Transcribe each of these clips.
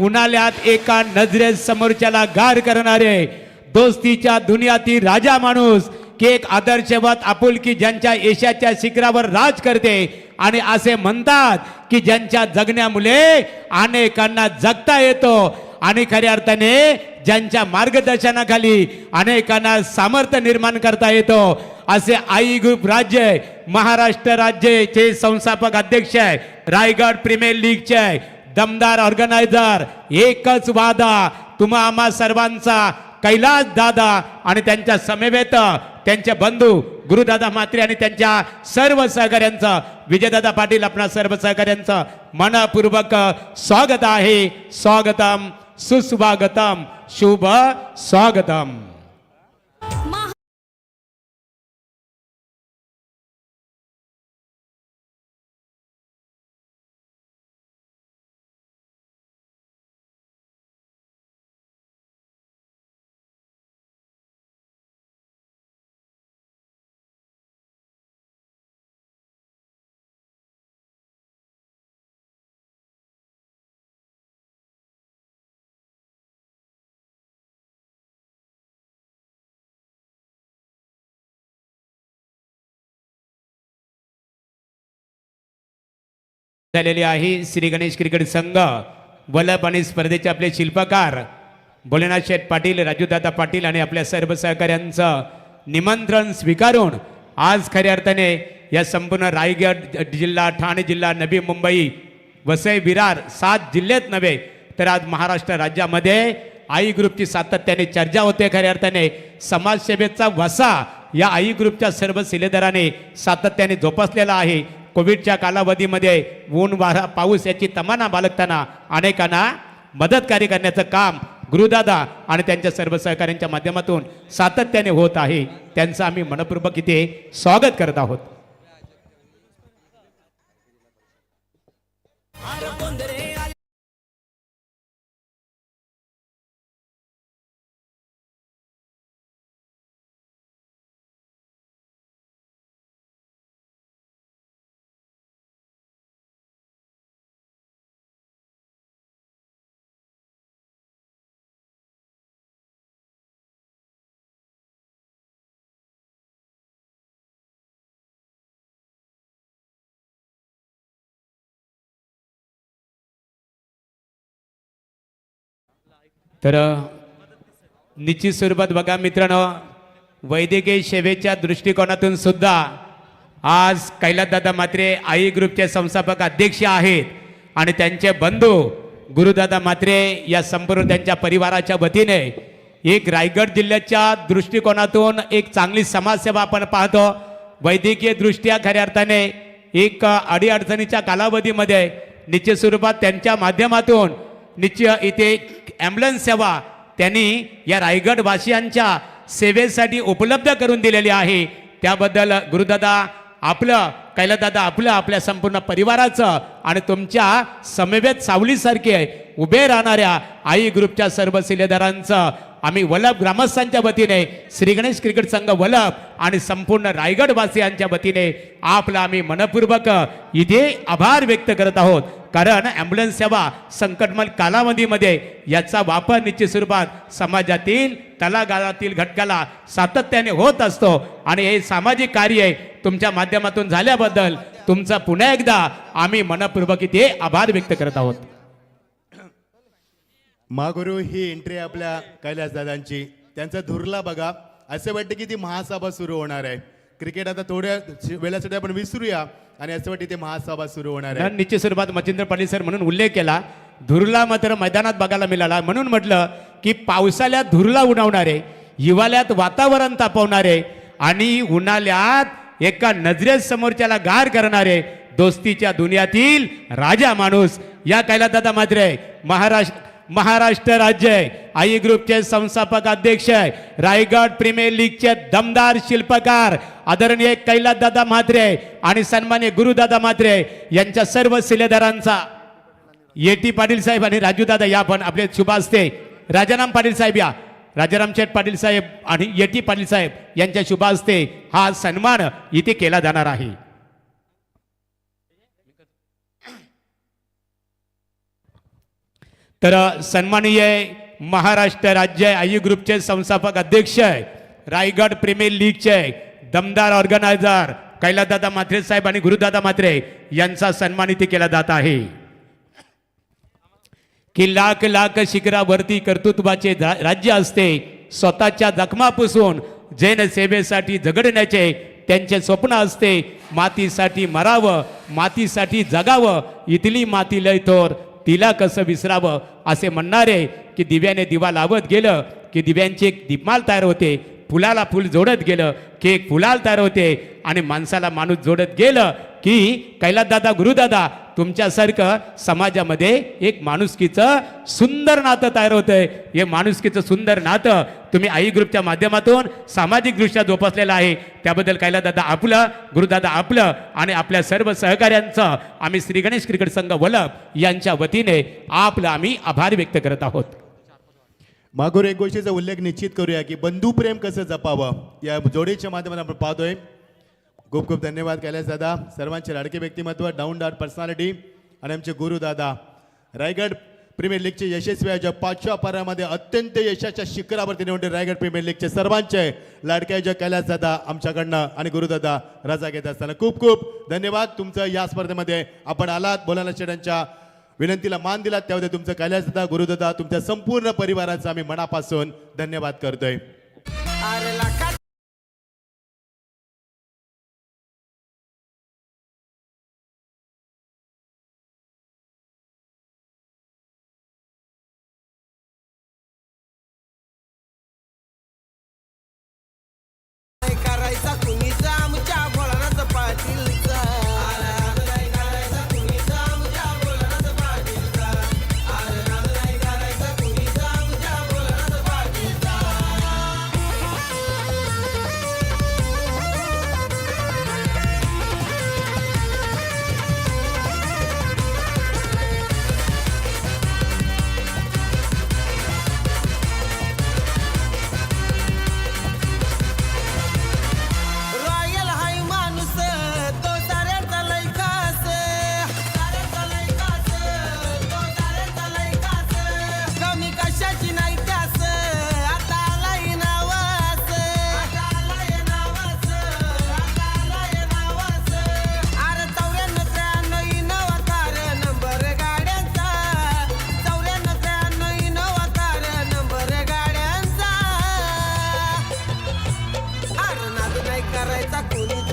उन्हाळ्यात एका नजरे समोरच्याला गार करणारे दोस्तीच्या दुनियातील राजा माणूस की एक आदर्शवत आपुलकी ज्यांच्या यशाच्या शिखरावर राज करते आणि असे म्हणतात की ज्यांच्या जगण्यामुळे अनेकांना जगता येतो आणि खऱ्या अर्थाने ज्यांच्या मार्गदर्शनाखाली अनेकांना सामर्थ्य निर्माण करता येतो. असे आई ग्रुप राज्य महाराष्ट्र राज्याचे संस्थापक अध्यक्ष आहे रायगड प्रीमियर लीगचे दमदार ऑर्गनायझर एकच वादा तुम्हा आम्हा सर्वांचा कैलास दादा आणि त्यांच्या समवेत त्यांचे बंधू गुरुदादा म्हात्रे आणि त्यांच्या सर्व सहकाऱ्यांचं विजयदादा पाटील आपणा सर्व सहकाऱ्यांचं मनपूर्वक स्वागत आहे. स्वागतम सुस्वागतम शुभ स्वागतम. झालेली आहे श्री गणेश क्रिकेट संघ वल्लभ आणि स्पर्धेचे आपले शिल्पकार भोलेनाथ शेठ पाटील राजूदादा पाटील आणि आपल्या सर्व सहकाऱ्यांचं निमंत्रण स्वीकारून आज खऱ्या अर्थाने या संपूर्ण रायगड जिल्हा ठाणे जिल्हा नवी मुंबई वसई विरार सात जिल्ह्यात नव्हे तर आज महाराष्ट्र राज्यामध्ये आई ग्रुपची सातत्याने चर्चा होते खऱ्या अर्थाने. समाजसेवेचा वसा या आई ग्रुपच्या सर्व शिलेदाराने सातत्याने जोपासलेला आहे. कोविडच्या कालावधीमध्ये ऊन वारा पाऊस याची तमाना बाळगताना अनेकांना मदतकार्य करण्याचं काम गुरुदादा आणि त्यांच्या सर्व सहकाऱ्यांच्या माध्यमातून सातत्याने होत आहे. त्यांचं आम्ही मनपूर्वक इथे स्वागत करत आहोत. तर निश्चित स्वरूपात बघा मित्रांनो वैद्यकीय सेवेच्या दृष्टिकोनातून सुद्धा आज कैलासदादा मात्रे आई ग्रुपचे संस्थापक अध्यक्ष आहेत आणि त्यांचे बंधू गुरुदादा मात्रे या संपूर्ण त्यांच्या परिवाराच्या वतीने एक रायगड जिल्ह्याच्या दृष्टिकोनातून एक चांगली समाजसेवा आपण पाहतो. वैद्यकीय दृष्ट्या खऱ्या अर्थाने एक अडीअडचणीच्या कालावधीमध्ये निश्चित स्वरूपात त्यांच्या माध्यमातून निश्चय इथे ॲम्ब्युलन्स सेवा त्यांनी या रायगडवासियांच्या सेवेसाठी उपलब्ध करून दिलेली आहे. त्याबद्दल गुरुदादा आपलं कैलादादा आपलं आपल्या संपूर्ण परिवाराचं आणि तुमच्या समवेत सावलीसारखे उभे राहणाऱ्या आई ग्रुपच्या सर्व शिलेदारांचं आम्ही वलभ ग्रामस्थांच्या वतीने श्री गणेश क्रिकेट संघ वलभ आणि संपूर्ण रायगडवासियांच्या वतीने आपला आम्ही मनपूर्वक इथे आभार व्यक्त करत आहोत. कारण ॲम्ब्युलन्स सेवा संकटमय कालावधीमध्ये याचा वापर निश्चित स्वरूपात समाजातील तलागाळातील घटकाला सातत्याने होत असतो आणि हे सामाजिक कार्य तुमच्या माध्यमातून झाल्याबद्दल तुमचा पुन्हा एकदा आम्ही मनपूर्वक इथे आभार व्यक्त करत आहोत. महागुरु ही एंट्री आपल्या कैलास दादांची. त्यांचा धुरला बघा. असं वाटतं की ती महासभा सुरू होणार आहे. क्रिकेट आता थोड्या वेळासाठी आपण विसरूया आणि असं वाटतं ती महासभा सुरू होणार आहे. निश्चित स्वरूपात मच्छिंद्र पाटील सर म्हणून उल्लेख केला धुरला मात्र मैदानात बघायला मिळाला. म्हणून म्हटलं की पावसाळ्यात धुरला उडवणारे हिवाळ्यात वातावरण तापवणारे आणि उन्हाळ्यात एका नजरेत समोरच्याला गार करणारे दोस्तीच्या दुनियातील राजा माणूस या कैलासदादा मात्र महाराष्ट्र महाराष्ट्र राज्य आई ग्रुपचे संस्थापक अध्यक्ष रायगड प्रीमियर लीगचे दमदार शिल्पकार आदरणीय कैलासदादा म्हात्रे आणि सन्मान्य गुरुदादा म्हात्रे यांच्या सर्व शिलेदारांचा येटी पाटील साहेब आणि राजूदादा या पण आपले शुभ असते राजाराम पाटील साहेब या. राजाराम शेठ पाटील साहेब आणि येटी पाटील साहेब यांच्या शुभ असते हा सन्मान इथे केला जाणार आहे. तर सन्माननीय महाराष्ट्र राज्य आई ग्रुपचे संस्थापक अध्यक्ष रायगड प्रीमियर लीगचे दमदार ऑर्गनायझर कैलासदादा म्हात्रे साहेब आणि गुरुदादा म्हात्रे यांचा सन्मान इथे केला जात आहे. की लाख लाख शिखरावरती कर्तृत्वाचे राज्य असते स्वतःच्या जखमा पुसून जैन सेवेसाठी झगडण्याचे त्यांचे स्वप्न असते मातीसाठी मरावं मातीसाठी जगावं इथली माती लय थोर तिला कसं विसरावं असे म्हणणारे की दिव्याने दिवा लावत गेलं की दिव्यांचे एक दीपमाल तयार होते फुलाला फुल जोडत गेलं की एक फुलाल तयार होते आणि माणसाला माणूस जोडत गेलं की कैलासदादा गुरुदादा तुमच्यासारखं समाजामध्ये एक माणुसकीचं सुंदर नातं तयार होतंय. हे माणुसकीचं सुंदर नातं तुम्ही आई ग्रुपच्या माध्यमातून सामाजिकदृष्ट्या जोपासलेलं आहे. त्याबद्दल कैलासदादा आपलं गुरुदादा आपलं आणि आपल्या सर्व सहकाऱ्यांचं आम्ही श्री गणेश क्रिकेट संघ वलभ यांच्या वतीने आपलं आम्ही आभार व्यक्त करत आहोत. मागोर एक गोष्टीचा उल्लेख निश्चित करूया की बंधुप्रेम कसं जपावं या जोडीच्या माध्यमातून आपण पाहतोय. खूप खूप धन्यवाद कैलास दादा. सर्वांचे लाडके व्यक्तिमत्व डाऊन डाट पर्सनॅलिटी आणि आमचे गुरु दादा. रायगड प्रीमियर लीगचे यशस्वी आयोजक पाचव्या पाऱ्यामध्ये अत्यंत यशाच्या शिखरावरती निवडले रायगड प्रीमियर लीगचे सर्वांचे लाडके आयोजक कैलास दादा आमच्याकडनं आणि गुरुदादा रजा घेत असताना खूप खूप धन्यवाद. तुमचं या स्पर्धेमध्ये आपण आलात बोलायला शेडांच्या विनंतीला मान दिलात त्यामध्ये तुमचं कैलासदादा गुरुदादा तुमच्या संपूर्ण परिवाराचा आम्ही मनापासून धन्यवाद करतोय. con अरे करायचा कोणी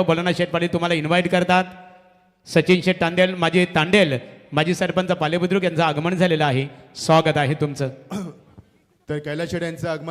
हो, बोलाना शेठ तुम्हाला इन्व्हाइट करतात. सचिन शेठ तांडेल माझे तांडेल माजी सरपंच पालेबुद्रुक यांचं आगमन झालेलं आहे. स्वागत आहे तुमचं. तर कैलास शेठ यांचं आगमन